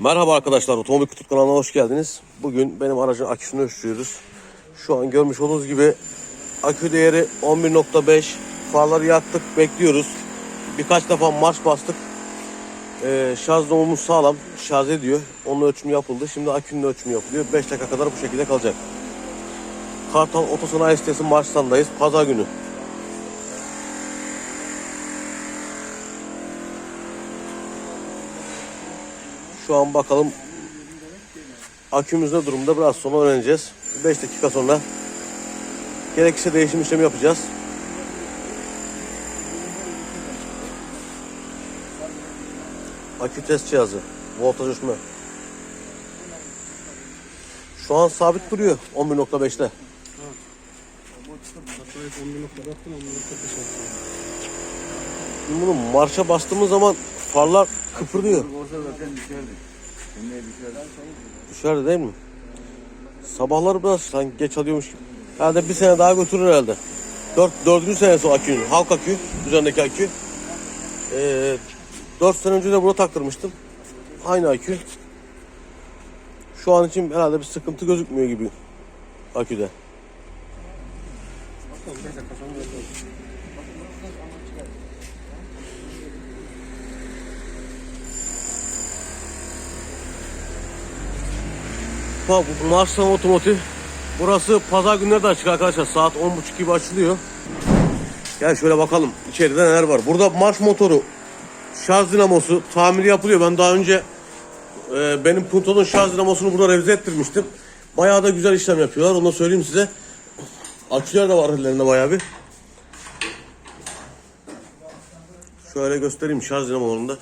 Merhaba arkadaşlar, Otomobil Kutup kanalına hoş geldiniz. Bugün benim aracın aküsünü ölçüyoruz. Şu an görmüş olduğunuz gibi akü değeri 11.5. Farları yaktık, bekliyoruz. Birkaç defa marş bastık. Ee, şarj dolumumuz sağlam, şarj ediyor. Onun ölçümü yapıldı. Şimdi akünün ölçümü yapılıyor. 5 dakika kadar bu şekilde kalacak. Kartal Otosanayi sitesi Mars'tandayız. Pazar günü. Şu an bakalım akümüz ne durumda biraz sonra öğreneceğiz. 5 dakika sonra gerekirse değişim işlemi yapacağız. Akü test cihazı. Voltaj ölçme. Şu an sabit duruyor 11.5'te. Şimdi bunu marşa bastığımız zaman farlar kıpırdıyor. Düşerdi değil mi? Sabahları biraz sanki geç alıyormuş gibi. Herhalde bir sene daha götürür herhalde. Dört, dördüncü senesi o akünün. Halk akü. Üzerindeki akü. Ee, dört sene önce de burada taktırmıştım. Aynı akü. Şu an için herhalde bir sıkıntı gözükmüyor gibi aküde. Marslan Otomotiv. Burası pazar günleri de açık arkadaşlar. Saat 10.30 gibi açılıyor. Gel şöyle bakalım içeride neler var. Burada marş motoru, şarj dinamosu tamiri yapılıyor. Ben daha önce e, benim Punto'nun şarj dinamosunu burada revize ettirmiştim. Bayağı da güzel işlem yapıyorlar. Onu da söyleyeyim size. Aküler de var ellerinde bayağı bir. Şöyle göstereyim şarj dinamolarını da.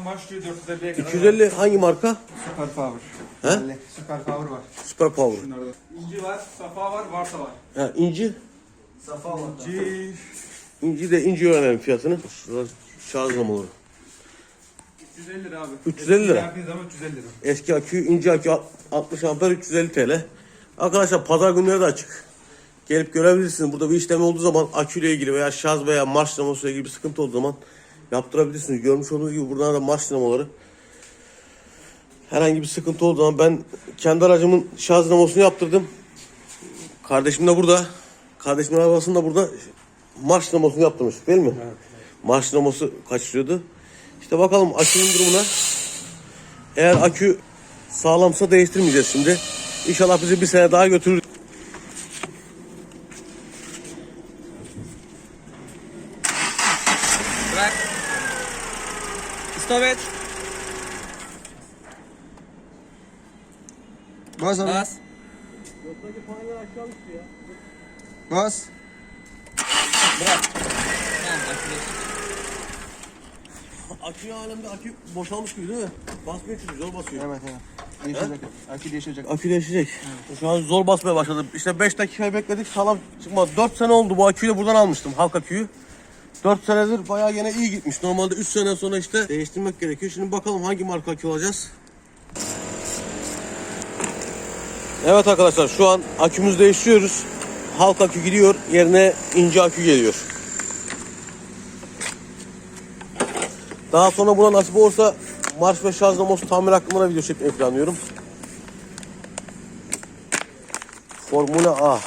250'den başlıyor 450'ye kadar. 250 hangi marka? Super Power. He? Super Power var. Super Power. Bunlarda. İnci var, Safa var, Varta var. Ha, inci. İnci İnci de inci öğrenelim fiyatını. Şurada şarj zamanı. 350 lira abi. 350 lira. Eski Verdiğin zaman 350 lira. Eski akü, ince akü 60 amper 350 TL. Arkadaşlar pazar günleri de açık. Gelip görebilirsiniz. Burada bir işlem olduğu zaman aküyle ilgili veya şarj veya marş dinamosu ilgili bir sıkıntı olduğu zaman yaptırabilirsiniz. Görmüş olduğunuz gibi buradan da marş dinamoları. Herhangi bir sıkıntı olduğu zaman ben kendi aracımın şarj dinamosunu yaptırdım. Kardeşim de burada. Kardeşimin arabasını da burada marş dinamosunu yaptırmış değil mi? Marş dinamosu kaçırıyordu. İşte bakalım akünün durumuna. Eğer akü sağlamsa değiştirmeyeceğiz şimdi. İnşallah bizi bir sene daha götürür. Bırak. Stop et. Bas abi. Bas. Bas. Bırak. Tamam akülü. Akü alemde akü boşalmış gibi değil mi? Basmıyor çünkü zor basıyor. Evet evet. Değişecek. Akü değişecek. Akü değişecek. Şu an zor basmaya başladı. İşte 5 dakika bekledik sağlam çıkmadı. 4 sene oldu bu aküyü de buradan almıştım halk aküyü. 4 senedir bayağı gene iyi gitmiş. Normalde 3 sene sonra işte değiştirmek gerekiyor. Şimdi bakalım hangi marka akü alacağız. Evet arkadaşlar şu an akümüzü değiştiriyoruz. Halk akü gidiyor yerine ince akü geliyor. Daha sonra buna nasip olursa marş ve şarj namosu tamir hakkında da video çekmeyi planlıyorum. Formula A.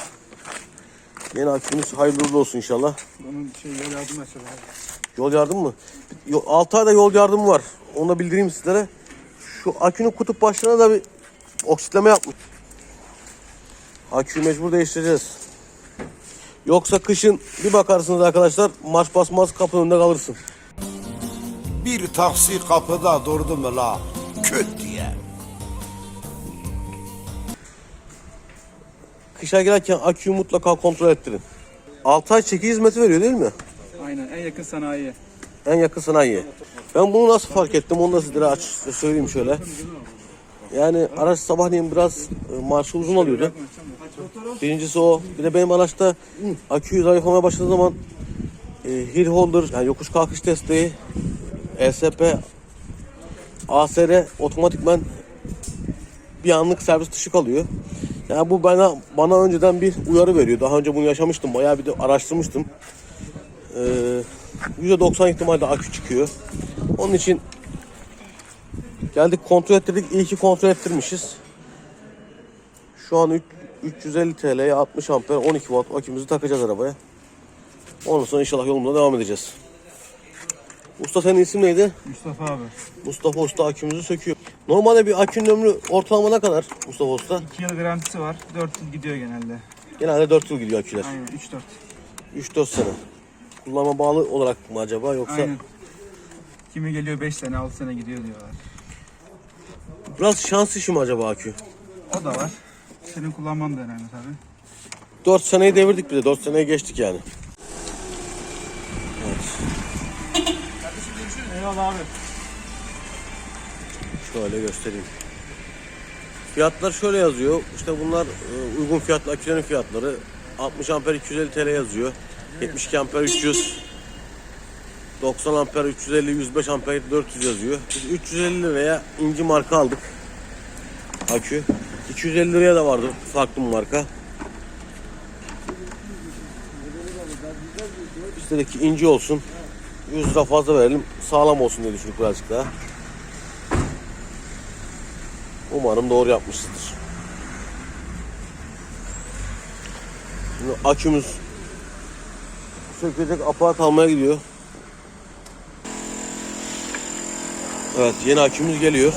Yeni akümüz hayırlı uğurlu olsun inşallah. Onun şey yol yardım mesela. Yol yardım mı? 6 ayda yol yardımı var. Onu da bildireyim sizlere. Şu akünün kutup başlarına da bir oksitleme yapmış. Aküyü mecbur değiştireceğiz. Yoksa kışın bir bakarsınız arkadaşlar marş basmaz kapının önünde kalırsın. Bir taksi kapıda durdu mu la? Küt diye. Kışa girerken aküyü mutlaka kontrol ettirin. 6 ay çeki hizmeti veriyor değil mi? Aynen en yakın sanayi. En yakın sanayi. Ben bunu nasıl fark ettim onu da sizlere açık söyleyeyim şöyle. Yani araç sabahleyin biraz e, marşı uzun alıyordu. Birincisi o. Bir de benim araçta akü zayıflamaya başladığı zaman e, hill holder, yani yokuş kalkış desteği, ESP, ASR otomatikman bir anlık servis dışı kalıyor. Yani bu bana bana önceden bir uyarı veriyor. Daha önce bunu yaşamıştım. Bayağı bir de araştırmıştım. Ee, %90 ihtimalle akü çıkıyor. Onun için geldik kontrol ettirdik. İyi ki kontrol ettirmişiz. Şu an üç- 350 TL'ye 60 amper 12 watt akümüzü takacağız arabaya. Ondan sonra inşallah yolumuza devam edeceğiz. Usta senin isim neydi? Mustafa abi. Mustafa Usta akümüzü söküyor. Normalde bir akünün ömrü ortalama ne kadar Mustafa Usta? 2 yıl garantisi var. 4 yıl gidiyor genelde. Genelde 4 yıl gidiyor aküler. Aynen 3-4. 3-4 sene. Kullanma bağlı olarak mı acaba yoksa Aynen. Kimi geliyor 5 sene 6 sene gidiyor diyorlar. biraz şans işi mi acaba akü? O da var. Senin kullanman da önemli tabii. 4 seneyi devirdik bir de 4 seneyi geçtik yani. Eyvallah abi. Şöyle göstereyim. Fiyatlar şöyle yazıyor. İşte bunlar e, uygun fiyatlı akülerin fiyatları. 60 amper 250 TL yazıyor. 72 amper 300. 90 amper 350, 105 amper 400 yazıyor. Biz 350 liraya inci marka aldık. Akü. 250 liraya da vardı farklı marka. İstedik ki inci olsun. 100 lira fazla verelim. Sağlam olsun diye düşündük birazcık daha. Umarım doğru yapmışızdır. Şimdi akümüz sökecek aparat almaya gidiyor. Evet yeni akümüz geliyor.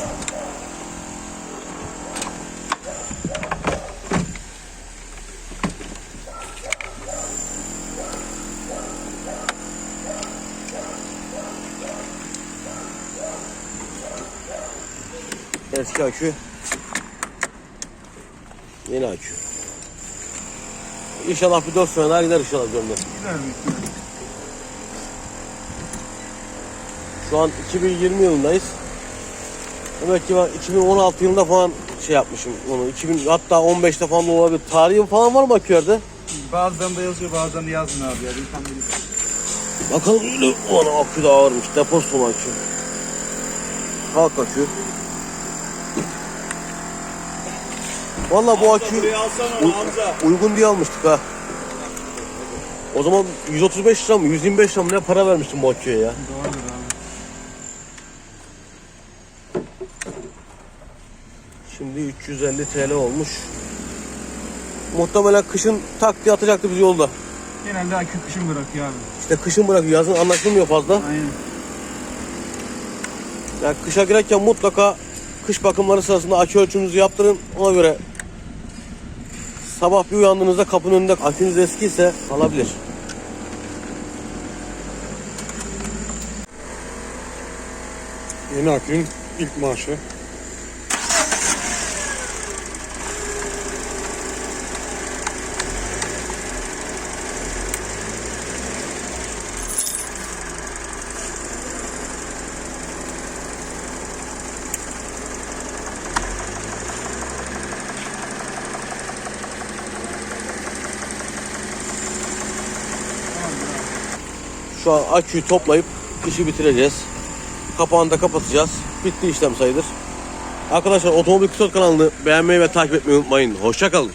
Eski akü. Yeni akü. İnşallah bir 4 sene daha gider inşallah. Güzel bir ihtimal. Şu an 2020 yılındayız. Demek ki ben 2016 yılında falan şey yapmışım onu. 2000 hatta 15'te falan da olabilir. Tarihi falan var mı akülerde? Bazılarında yazıyor bazılarında yazmıyor abi ya. Tam bilmiyorum. Bakalım öyle. Ulan akü de ağırmış. Deposu akü. Halk akü. Valla bu akü uy- uygun diye almıştık ha. O zaman 135 lira mı 125 lira mı ne para vermiştim bu aküye ya. Doğrudur abi. Şimdi 350 TL olmuş. Muhtemelen kışın tak diye atacaktı bizi yolda. Genelde akü kışın bırakıyor abi. İşte kışın bırakıyor yazın anlaşılmıyor fazla. Aynen. Yani kışa girerken mutlaka kış bakımları sırasında akü ölçümünüzü yaptırın. Ona göre sabah bir uyandığınızda kapının önünde akünüz eskiyse alabilir. Yeni akünün ilk maaşı. Şu an aküyü toplayıp işi bitireceğiz. Kapağını da kapatacağız. Bitti işlem sayılır. Arkadaşlar Otomobil Kısot kanalını beğenmeyi ve takip etmeyi unutmayın. Hoşçakalın.